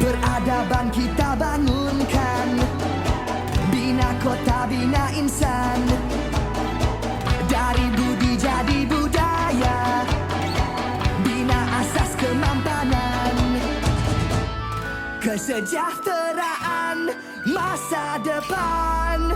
Peradaban kita bangunkan. Bina kota, bina insan. Dari budi jadi budaya. Bina asas kemampanan. Kesejahteraan masa depan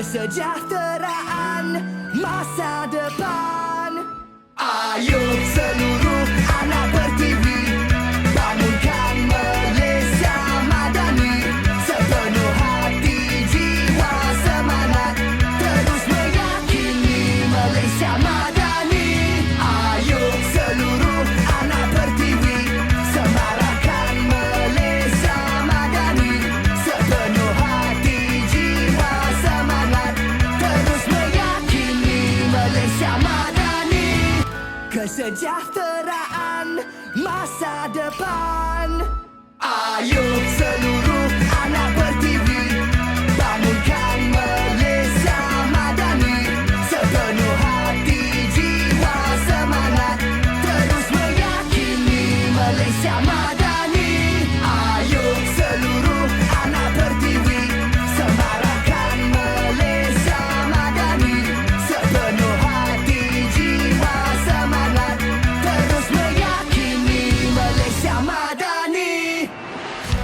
Kesejahteraan masa depan. Ayo Kesejahteraan masa depan. Ayo seluruh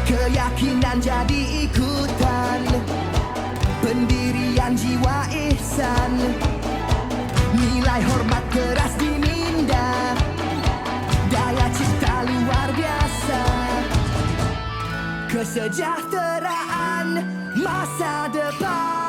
Keyakinan jadi ikutan. Pendirian jiwa ihsan. Nilai hormat keras diminda. Daya cipta luar biasa. Kesejahteraan masa depan